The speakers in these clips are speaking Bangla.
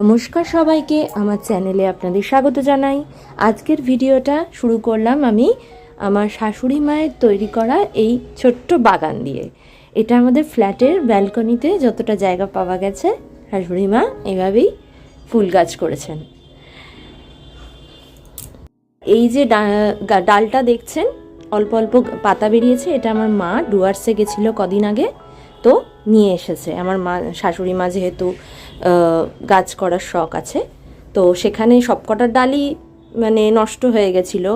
নমস্কার সবাইকে, আমার চ্যানেলে আপনাদের স্বাগত জানাই। আজকের ভিডিওটা শুরু করলাম আমি আমার শাশুড়ি মায়ের তৈরি করা এই ছোট্ট বাগান দিয়ে। এটা আমাদের ফ্ল্যাটের ব্যালকনিতে যতটা জায়গা পাওয়া গেছে, শাশুড়ি মা এভাবেই ফুল গাছ করেছেন। এই যে ডালটা দেখছেন, অল্প অল্প পাতা বেরিয়েছে, এটা আমার মা ডুয়ার্সে গেছিল কদিন আগে। তো নিয়ে এসেছে। আমার মা, শাশুড়ি মা যেহেতু গাছ করার শখ আছে, তো সেখানে সবকটা ডালই মানে নষ্ট হয়ে গেছিল।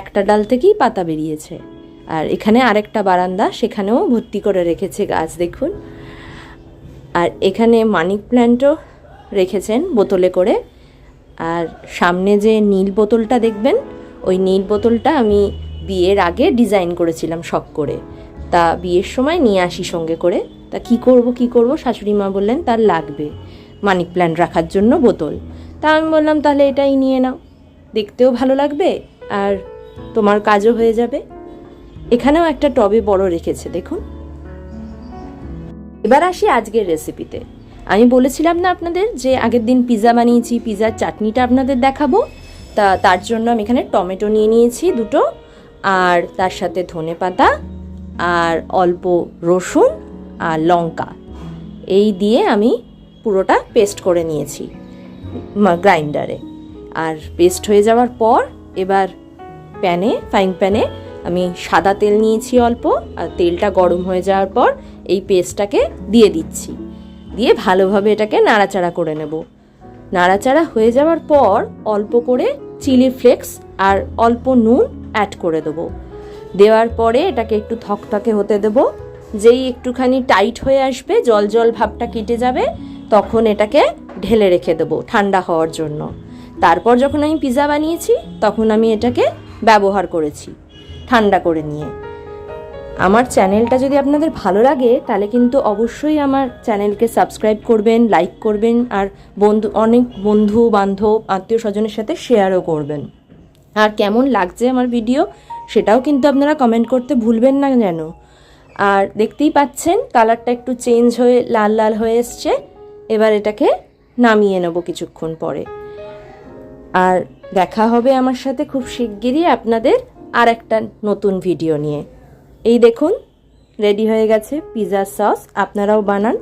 একটা ডাল থেকেই পাতা বেরিয়েছে। আর এখানে আরেকটা বারান্দা, সেখানেও ভর্তি করে রেখেছে গাছ, দেখুন। আর এখানে মানি প্ল্যান্টও রেখেছেন বোতলে করে। আর সামনে যে নীল বোতলটা দেখবেন, ওই নীল বোতলটা আমি বিয়ের আগে ডিজাইন করেছিলাম শখ করে। তা বিয়ের সময় নিয়ে আসি সঙ্গে করে। তা কি করব কি করব? শাশুড়ি মা বললেন, তার লাগবে। মানি প্ল্যান্ট রাখার জন্য বোতল। তা আমি বললাম, তাহলে এটাই নিয়ে নাও। দেখতেও ভালো লাগবে আর তোমার কাজও হয়ে যাবে। এখানেও একটা টবে বড় রেখেছে, দেখুন। এবার আসি আজকের রেসিপিতে আমি বলেছিলাম না আপনাদের যে আগের দিন পিৎজা বানিয়েছি পিৎজার চাটনিটা আপনাদের দেখাবো। তা তার জন্য আমি এখানে টমেটো নিয়ে নিয়েছি দুটো, আর তার সাথে ধনে পাতা আর অল্প রসুন আর লঙ্কা। এই দিয়ে আমি পুরোটা পেস্ট করে নিয়েছি গ্রাইন্ডারে আর পেস্ট হয়ে যাওয়ার পর এবার প্যানে ফ্রাইং প্যানে আমি সাদা তেল নিয়েছি অল্প আর তেলটা গরম হয়ে যাওয়ার পর এই পেস্টটাকে দিয়ে দিচ্ছি। দিয়ে ভালোভাবে এটাকে নাড়াচাড়া করে নেব। নাড়াচাড়া হয়ে যাওয়ার পর অল্প করে চিলি ফ্লেক্স আর অল্প নুন অ্যাড করে দেবো। দেওয়ার পরে এটাকে একটু থকথকে হতে দেব। যেই একটুখানি টাইট হয়ে আসবে, জল জল ভাবটা কেটে যাবে, তখন এটাকে ঢেলে রেখে দেবো ঠান্ডা হওয়ার জন্য। তারপর যখন আমি পিৎজা বানিয়েছি, তখন আমি এটাকে ব্যবহার করেছি ঠান্ডা করে নিয়ে। আমার চ্যানেলটা যদি আপনাদের ভালো লাগে, তাহলে কিন্তু অবশ্যই আমার চ্যানেলকে সাবস্ক্রাইব করবেন, লাইক করবেন, আর বন্ধু, অনেক বন্ধু, বান্ধব আত্মীয় স্বজনের সাথে শেয়ারও করবেন। আর কেমন লাগছে আমার ভিডিও? সেটাও কিন্তু আপনারা কমেন্ট করতে ভুলবেন না যেন। আর দেখতেই পাচ্ছেন কালারটা একটু চেঞ্জ হয়ে, লাল লাল হয়ে এসছে। এবার এটাকে নামিয়ে নেব কিছুক্ষণ পরে। আর দেখা হবে আমার সাথে খুব শিগগিরই আপনাদের আর একটা নতুন ভিডিও নিয়ে। এই দেখুন রেডি হয়ে গেছে পিৎজা সস আপনারাও বানান।